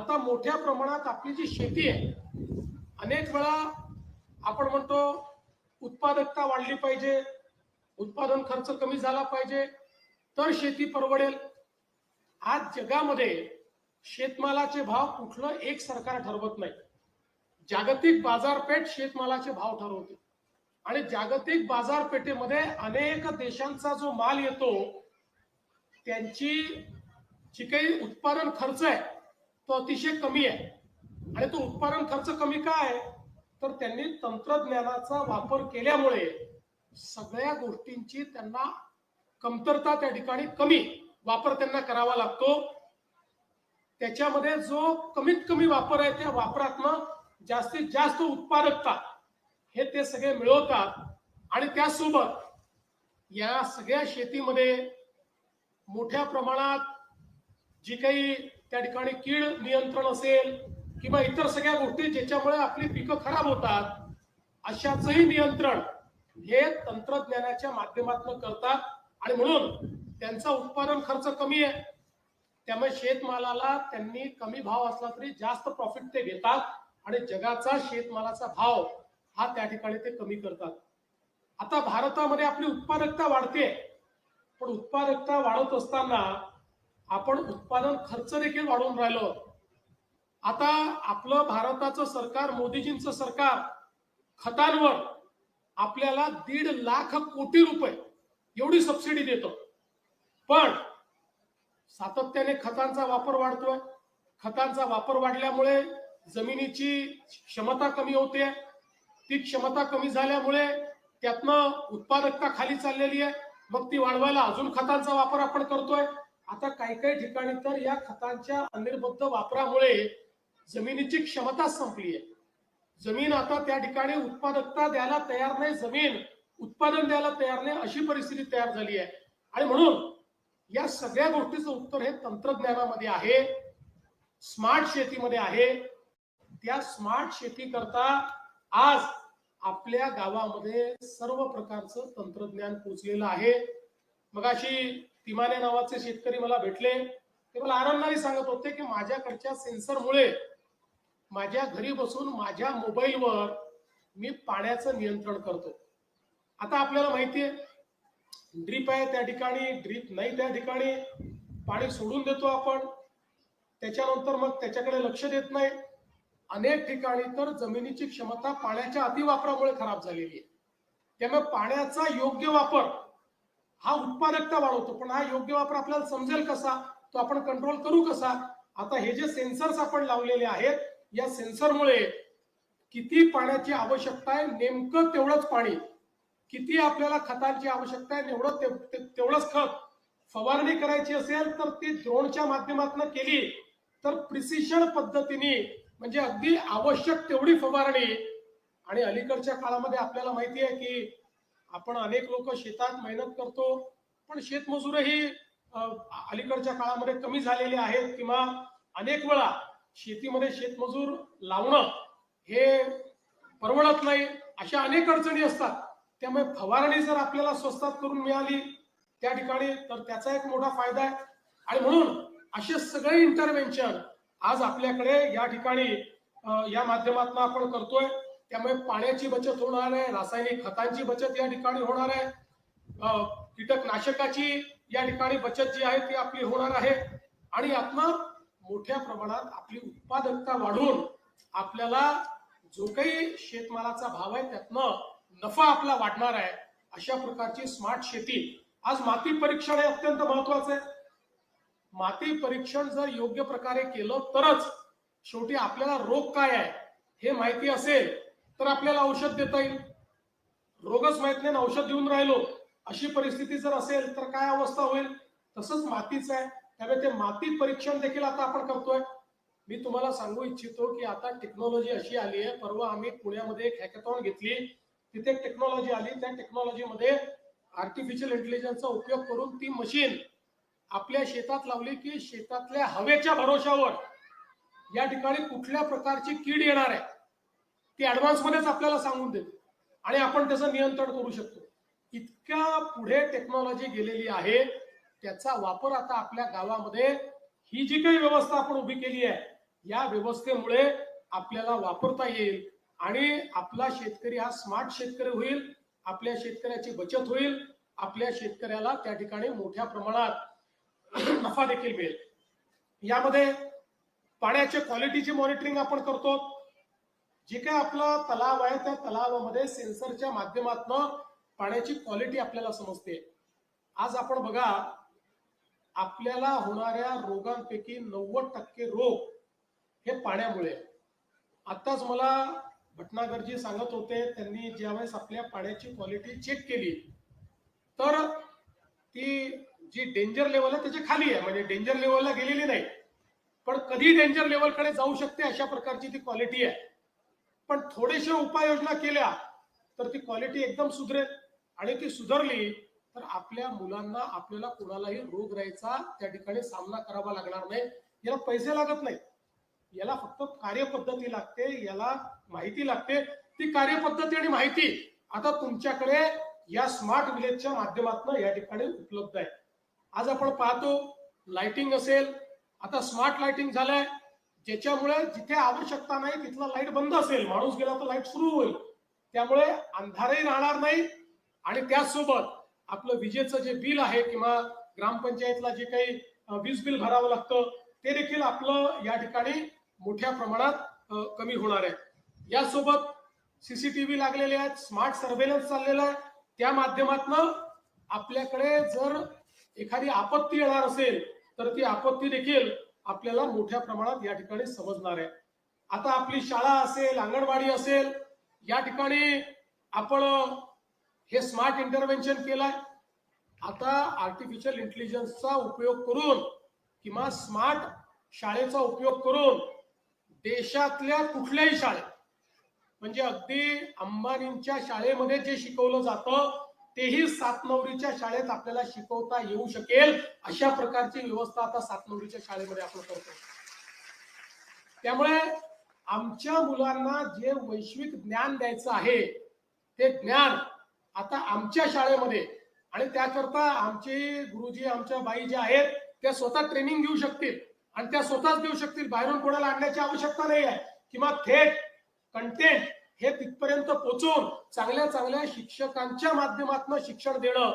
आता मोठ्या प्रमाणात आपली जी शेती आहे अनेक वेळा आपण म्हणतो उत्पादकता वाढली पाहिजे उत्पादन खर्च कमी झाला पाहिजे तर शेती परवडेल. आज जगामध्ये शेतमालाचे भाव कुठलं एक सरकार ठरवत नाही. जागतिक बाजारपेठ शेतमालाचे भाव ठरवते. आणि जागतिक बाजारपेठेमध्ये अनेक देशांचा जो माल येतो त्यांची जी काही उत्पादन खर्च आहे तो अतिशय कमी आहे. आणि तो उत्पादन खर्च कमी का आहे? तर त्यांनी तंत्रज्ञानाचा वापर केल्यामुळे सगळ्या गोष्टींची त्यांना कमतरता त्या ठिकाणी कमी वापर त्यांना करावा लागतो. त्याच्यामध्ये जो कमीत कमी वापर आहे त्या वापरातनं जास्तीत जास्त उत्पादकता हे ते सगळे मिळवतात. आणि त्यासोबत या सगळ्या शेतीमध्ये मोठ्या प्रमाणात जी काही त्या ठिकाणी कीड नियंत्रण असेल किंवा इतर सगळ्या गोष्टी ज्याच्यामुळे आपली पिकं खराब होतात अशाचही नियंत्रण हे तंत्रज्ञानाच्या माध्यमातून करतात. आणि म्हणून त्यांचा उत्पादन खर्च कमी आहे. त्यामुळे शेतमालाला त्यांनी कमी भाव असला तरी जास्त प्रॉफिट ते घेतात आणि जगाचा शेतमालाचा भाव हा त्या ठिकाणी ते कमी करतात. आता भारतामध्ये आपली उत्पादकता वाढते. पण उत्पादकता वाढत असताना आपण उत्पादन खर्च देखील वाढवून राहिलो. आता आपलं भारताचं सरकार मोदीजींचं सरकार खतांवर आपल्याला दीड लाख कोटी रुपये एवढी सबसिडी देतो. पण सातत्याने खतांचा वापर वाढतोय. खतांचा वापर वाढल्यामुळे जमिनीची क्षमता कमी होते. ती क्षमता कमी झाल्यामुळे त्यातनं उत्पादकता खाली चाललेली आहे. मग ती वाढवायला अजून खतांचा वापर आपण करतोय. आता काही काही ठिकाणी तर या खतांच्या अनिर्बद्ध वापरामुळे जमिनीची क्षमता संपली आहे. जमीन आता त्या ठिकाणी उत्पादकता द्यायला तयार नाही जमीन उत्पादन द्यायला तयार नाही अशी परिस्थिती तयार झाली आहे. आणि म्हणून या सगळ्या गोष्टीचं उत्तर हे तंत्रज्ञानामध्ये आहे स्मार्ट शेतीमध्ये आहे. त्या स्मार्ट शेती करता आज आपल्या गावामध्ये सर्व प्रकारचं तंत्रज्ञान पोचलेलं आहे. मग अशी तिमाने नावाचे शेतकरी मला भेटले. ते मला आनंदाने सांगत होते की माझ्याकडच्या सेन्सरमुळे माझ्या घरी बसून माझ्या मोबाईलवर मी पाण्याचं नियंत्रण करतो. आता आपल्याला माहिती आहे ड्रीप आहे त्या ठिकाणी ड्रीप नाही त्या ठिकाणी. पाणी सोडून देतो आपण. त्याच्यानंतर मग त्याच्याकडे लक्ष देत नाही. अनेक ठिकाणी तर जमिनीची क्षमता पाण्याच्या अतिवापरामुळे खराब झालेली आहे. त्यामुळे पाण्याचा योग्य वापर हा उत्पादकता वाढवतो. पण हा योग्य वापर आपल्याला समजेल कसा? तो आपण कंट्रोल करू कसा? आता हे जे सेन्सर्स आपण लावलेले आहेत या सेन्सरमुळे किती पाण्याची आवश्यकता आहे नेमकं तेवढंच पाणी. किती आपल्याला खतांची आवश्यकता आहे तेवढं तेवढंच खत फवारणी करायची असेल तर ती ड्रोनच्या माध्यमातून केली. तर प्रिसिशन पद्धतीने म्हणजे अगदी आवश्यक तेवढी फवारणी. आणि अलीकडच्या काळामध्ये आपल्याला माहिती आहे की आपण अनेक लोक शेतात मेहनत करतो पण शेतमजूरही अलीकडच्या काळामध्ये कमी झालेले आहेत किंवा अनेक वेळा शेतीमध्ये शेतमजूर लावणं हे परवडत नाही अशा अनेक अडचणी असतात. त्यामुळे फवारणी जर आपल्याला स्वस्तात करून मिळाली त्या ठिकाणी तर त्याचा एक मोठा फायदा आहे. आणि म्हणून असे सगळे इंटरव्हेन्शन आज आपल्याकडे या ठिकाणी या माध्यमातून आपण करतोय. त्यामुळे पाण्याची बचत होणार आहे रासायनिक खतांची बचत या ठिकाणी होणार आहे. कीटकनाशकाची या ठिकाणी बचत जी आहे ती आपली होणार आहे. आणि यातनं मोठ्या प्रमाणात आपली उत्पादकता वाढून आपल्याला जो काही शेतमालाचा भाव आहे त्यातनं नफा आपला वाढणार आहे अशा प्रकारची स्मार्ट शेती. आज माती परीक्षण हे अत्यंत महत्वाचं आहे. माती परीक्षण जर योग्य प्रकारे केलं तरच शेवटी आपल्याला रोग काय आहे हे माहिती असेल. तर आपल्याला औषध देता येईल. रोगच माहीत नाही औषध देऊन राहिलो अशी परिस्थिती जर असेल तर काय अवस्था होईल? तसंच मातीचं आहे. त्यामुळे ते माती परीक्षण देखील आता आपण करतोय. मी तुम्हाला सांगू इच्छितो की आता टेक्नॉलॉजी अशी आली आहे. परवा आम्ही पुण्यामध्ये एक हॅकेथॉन घेतली. तिथे टेक्नॉलॉजी आली. त्या टेक्नॉलॉजीमध्ये आर्टिफिशियल इंटेलिजन्सचा उपयोग करून ती मशीन आपल्या शेतात लावली की शेतातल्या हवेच्या भरोशावर या ठिकाणी कुठल्या प्रकारची कीड येणार आहे? ती ऍडव्हान्समध्येच आपल्याला सांगून देते. आणि आपण त्याचं नियंत्रण करू शकतो. इतक्या पुढे टेक्नॉलॉजी गेलेली आहे त्याचा वापर आता आपल्या गावामध्ये ही जी काही व्यवस्था आपण उभी केली आहे या व्यवस्थेमुळे आपल्याला वापरता येईल. आणि आपला शेतकरी हा स्मार्ट शेतकरी होईल आपल्या शेतकऱ्याची बचत होईल आपल्या शेतकऱ्याला त्या ठिकाणी मोठ्या प्रमाणात नफा देखील मिळेल. यामध्ये पाण्याच्या क्वालिटीची मॉनिटरिंग आपण करतो. जे काय आपला तलाव आहे त्या तलावामध्ये सेन्सरच्या माध्यमातून पाण्याची क्वालिटी आपल्याला समजते. आज आपण बघा आपल्याला होणाऱ्या रोगांपैकी नव्वद टक्के रोग हे पाण्यामुळे. आताच मला भटनागरजी सांगत होते त्यांनी ज्यावेळेस आपल्या पाण्याची क्वालिटी चेक केली तर ती जी डेंजर लेवल आहे त्याच्याखाली आहे. म्हणजे डेंजर लेवलला गेलेली नाही. पण कधी डेंजर लेवलकडे जाऊ शकते अशा प्रकारची ती क्वालिटी आहे. पण थोडेसे उपाययोजना केल्या तर ती क्वालिटी एकदम सुधरेल. आणि ती सुधारली तर आपल्या मुलांना आपल्याला कोणालाही रोग राहायचा त्या ठिकाणी सामना करावा लागणार नाही. याला पैसे लागत नाही याला फक्त कार्यपद्धती लागते याला माहिती लागते. ती कार्यपद्धती आणि माहिती आता तुमच्याकडे या स्मार्ट विलेजच्या माध्यमातून या ठिकाणी उपलब्ध आहे. आज आपण पाहतो लाइटिंग असेल. आता स्मार्ट लाइटिंग झालंय. ज्याच्यामुळे जिथे आवश्यकता नाही तिथला लाइट बंद असेल माणूस गेला तर लाइट सुरू होईल. त्यामुळे अंधारही राहणार नाही आणि त्याचसोबत आपलं विजेचं जे बिल आहे किंवा ग्रामपंचायतला जे काही वीज बिल भरावं लागतं ते देखील आपलं या ठिकाणी मोठ्या प्रमाणात कमी होणार आहे. यासोबत सीसीटीव्ही लागलेले आहेत स्मार्ट सर्वेलन्स चाललेला आहे. त्या माध्यमातून आपल्याकडे जर एखादी आपत्ती येणार असेल तर ती आपत्ती देखील आपल्याला मोठ्या प्रमाणात या ठिकाणी समजणार आहे. आता आपली शाळा असेल अंगणवाडी असेल या ठिकाणी आपण हे स्मार्ट इंटरव्हेन्शन केलंय. आता आर्टिफिशियल इंटेलिजन्सचा उपयोग करून किंवा स्मार्ट शाळेचा उपयोग करून देशातल्या कुठल्याही शाळेत म्हणजे अगदी अंबानींच्या शाळेमध्ये जे शिकवलं जातं तेही सातनवरीच्या शाळेत आपल्याला शिकवता येऊ शकेल. अशा प्रकारची व्यवस्था आता सातनवरीच्या शाळेमध्ये आपण करतो त्यामुळे आमच्या मुलांना जे वैश्विक ज्ञान द्यायचं आहे ते ज्ञान आता आमच्या शाळेमध्ये आणि त्याकरता आमचे गुरुजी आमच्या बाई ज्या आहेत त्या स्वतः ट्रेनिंग घेऊ शकतील. आणि त्या स्वतःच देऊ शकतील. बाहेरून कोणाला आणण्याची आवश्यकता नाही आहे किंवा थेट कंटेंट हे तिथपर्यंत पोचून चांगल्या चांगल्या शिक्षकांच्या माध्यमातून शिक्षण देणं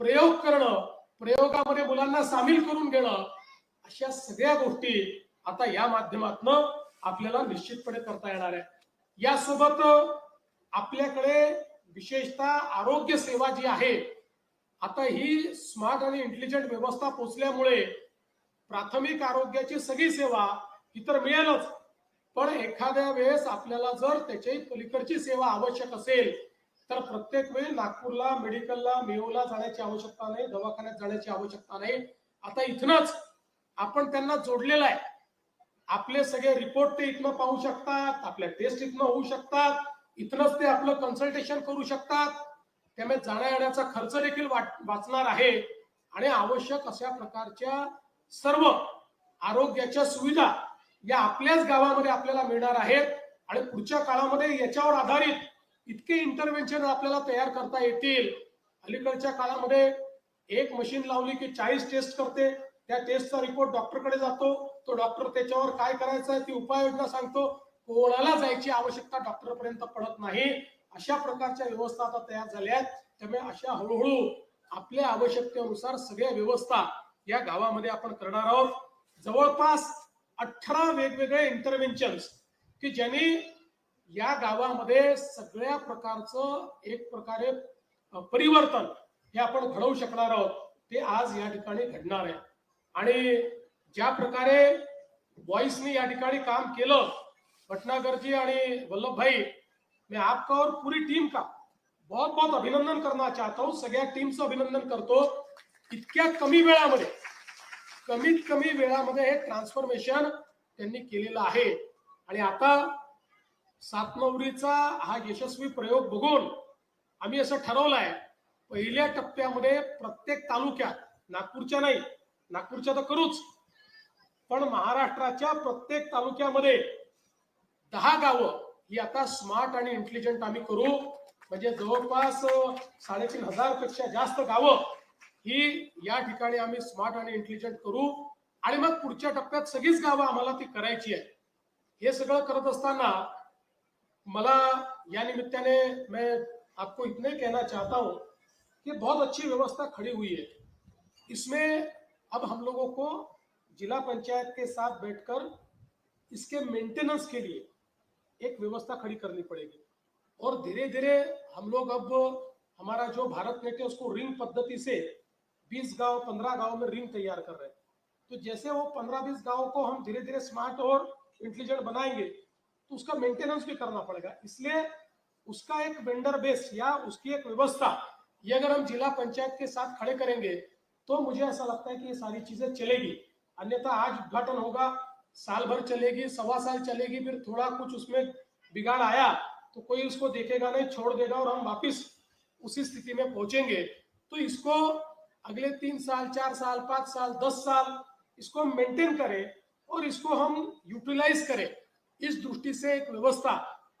प्रयोग करणं प्रयोगामध्ये मुलांना सामील करून घेणं अशा सगळ्या गोष्टी आता या माध्यमातून आपल्याला निश्चितपणे करता येणार आहे यासोबत आपल्याकडे विशेषतः आरोग्य सेवा जी आहे आता ही स्मार्ट आणि इंटेलिजंट व्यवस्था पोचल्यामुळे प्राथमिक आरोग्याची सगळी सेवा इतर मिळेलच. पण एखाद्या वेळेस आपल्याला जर त्याच्याही पलीकडची सेवा आवश्यक असेल तर प्रत्येक वेळी नागपूरला मेडिकलला मेहूला जाण्याची आवश्यकता नाही दवाखान्यात जाण्याची आवश्यकता नाही. आता इथनच आपण त्यांना जोडलेलं आहे. आपले सगळे रिपोर्ट ते इथनं पाहू शकतात आपल्या टेस्ट इथनं होऊ शकतात इथनच ते आपलं कन्सल्टेशन करू शकतात. त्यामुळे जाण्या येण्याचा खर्च देखील वाट- वाचणार आहे. आणि आवश्यक अशा प्रकारच्या सर्व आरोग्याच्या सुविधा या आपल्याच गावामध्ये आपल्याला मिळणार आहेत. आणि पुढच्या काळामध्ये याच्यावर आधारित इतके इंटरव्हेन्शन आपल्याला तयार करता येतील. अलीकडच्या काळामध्ये एक मशीन लावली की चाळीस टेस्ट करते. त्या टेस्टचा रिपोर्ट डॉक्टरकडे जातो. तो डॉक्टर त्याच्यावर काय करायचं आहे ती उपाययोजना सांगतो. कोणाला जायची आवश्यकता डॉक्टरपर्यंत पडत नाही. अशा प्रकारच्या व्यवस्था आता तयार झाल्या आहेत. त्यामुळे अशा हळूहळू आपल्या आवश्यकतेनुसार सगळ्या व्यवस्था या गावामध्ये आपण करणार आहोत. जवळपास अठरा वेगवेगळे इंटरव्हेन्शन्स की ज्यांनी या गावामध्ये सगळ्या प्रकारचं एक प्रकारे परिवर्तन हे आपण घडवू शकणार आहोत ते आज या ठिकाणी घडणार आहे. आणि ज्या प्रकारे बॉईसनी या ठिकाणी काम केलं भटनागरजी आणि वल्लभ भाई मैं आपका और पूरी टीम का? बहुत बहुत अभिनंदन करना चाहता हूँ. सगळ्या टीमचं अभिनंदन करतो. इतक्या कमी वेळामध्ये कमीत कमी वेळामध्ये हे ट्रान्सफॉर्मेशन त्यांनी केलेलं आहे. आणि आता सातनवरीचा हा यशस्वी प्रयोग बघून आम्ही असं ठरवलंय पहिल्या टप्प्यामध्ये प्रत्येक तालुक्यात नागपूरच्या नाही नागपूरच्या तर करूच पण महाराष्ट्राच्या प्रत्येक तालुक्यामध्ये दहा गावं ही आता स्मार्ट आणि इंटेलिजंट आम्ही करू. म्हणजे जवळपास साडेतीन हजारपेक्षा जास्त गावं ही या ठिकाणी आम्ही स्मार्ट आणि इंटेलिजंट करू आणि मग पुढच्या टप्प्यात सगळीच गावं आम्हाला ती करायची आहे हे सगळं करत असताना मला या निमित्ताने मैं आपको इतने कहना चाहता हूँ कि बहुत अच्छी व्यवस्था खड़ी हुई है। इसमें अब हम लोगों को जिला पंचायत के साथ बैठकर इसके मेंटेनेंस के लिए एक व्यवस्था खड़ी करनी पड़ेगी। और धीरे धीरे हम लोग अब हमारा जो भारत नेट है, उसको रिंग पद्धति से 20 गाँव 15 गाँव में रिंग तैयार कर रहे हैं। तो जैसे वो 15-20 गाँव को हम धीरे धीरे स्मार्ट और इंटेलिजेंट बनाएँगे तो उसका मेंटेनेंस भी करना पड़ेगा। इसलिए उसका एक वेंडर बेस या उसकी एक व्यवस्था, ये अगर हम जिला पंचायत के साथ खड़े करेंगे तो मुझे ऐसा लगता है कि ये सारी चीज़ें चलेगी। अन्यथा आज उद्घाटन होगा, साल भर चलेगी, सवा साल चलेगी, फिर थोड़ा कुछ उसमें बिगाड़ आया तो कोई उसको देखेगा नहीं, छोड़ देगा और हम वापिस उसी स्थिति में पहुँचेंगे। तो इसको अगले तीन साल, चार साल, पाँच साल, दस साल इसको हम मेंटेन करें और इसको हम यूटिलाइज करें। इस दृष्टि से एक व्यवस्था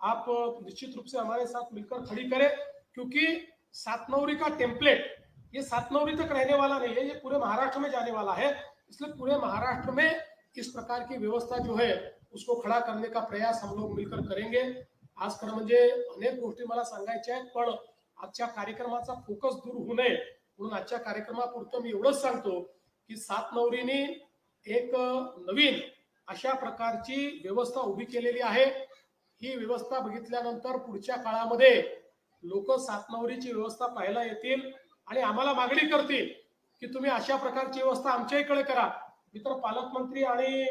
आप निश्चित रूप से हमारे साथ मिलकर खड़ी करें, क्योंकि सात नौरी का टेम्पलेट ये सात नौरी तक रहने वाला नहीं है, ये पूरे महाराष्ट्र में जाने वाला है, इसलिए पूरे महाराष्ट्र में इस प्रकार की व्यवस्था जो है, उसको खड़ा करने का प्रयास हम लोग मिलकर करेंगे। आज खरं म्हणजे अनेक गोष्टी मला सांगायच्या आहेत, पण आजच्या कार्यक्रमाचा फोकस दूर होऊ नये. म्हणून आजच्या कार्यक्रमापुरतं मी एवढंच सांगतो की सात नवरीने एक नवीन अशा प्रकारची व्यवस्था उभी केलेली आहे. ही व्यवस्था बघितल्यानंतर पुढच्या काळामध्ये लोक सात नवरीची व्यवस्था पाहायला येतील आणि आम्हाला मागणी करतील की तुम्ही अशा प्रकारची व्यवस्था आमच्या इकडे करा. मी तर पालकमंत्री आणि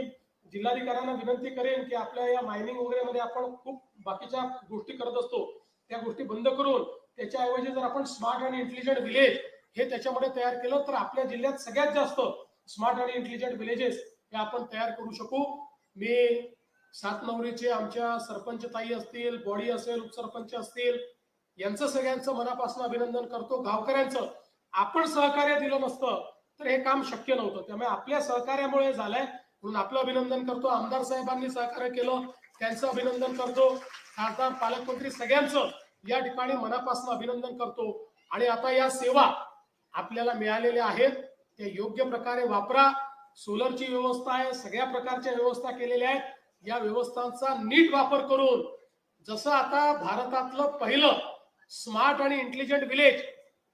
जिल्हाधिकाऱ्यांना विनंती करेन की आपल्या या मायनिंग वगैरे मध्ये आपण खूप बाकीच्या गोष्टी करत असतो. त्या गोष्टी बंद करून त्याच्याऐवजी जर आपण स्मार्ट आणि इंटेलिजंट विलेज हे त्याच्यामध्ये तयार केलं तर आपल्या जिल्ह्यात सगळ्यात जास्त स्मार्ट आणि इंटेलिजंट विलेजेस हे आपण तयार करू शकू. मी सात नवरीचे आमच्या सरपंच ताई असतील बॉडी असेल उपसरपंच असतील यांचं सगळ्यांचं मनापासून अभिनंदन करतो. गावकऱ्यांचं आपण सहकार्य दिलं नसतं तर हे काम शक्य नव्हतं. त्यामुळे आपल्या सहकार्यामुळे झालंय म्हणून आपलं अभिनंदन करतो. आमदार साहेबांनी सहकार्य केलं त्यांचं अभिनंदन करतो. खासदार पालकमंत्री सगळ्यांचं या ठिकाणी मनापासून अभिनंदन करतो. आणि आता या सेवा आपल्याला मिळालेले आहेत ते योग्य प्रकारे वापरा. सोलरची व्यवस्था आहे सगळ्या प्रकारच्या व्यवस्था केलेल्या आहेत. या व्यवस्थांचा नीट वापर करून जसं आता भारतातलं पहिलं स्मार्ट आणि इंटेलिजंट विलेज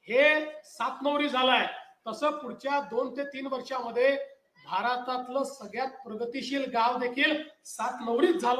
हे सात नवरी आहे तसं पुढच्या दोन ते तीन वर्षामध्ये भारतातलं सगळ्यात प्रगतिशील गाव देखील सात नवरीच झालं.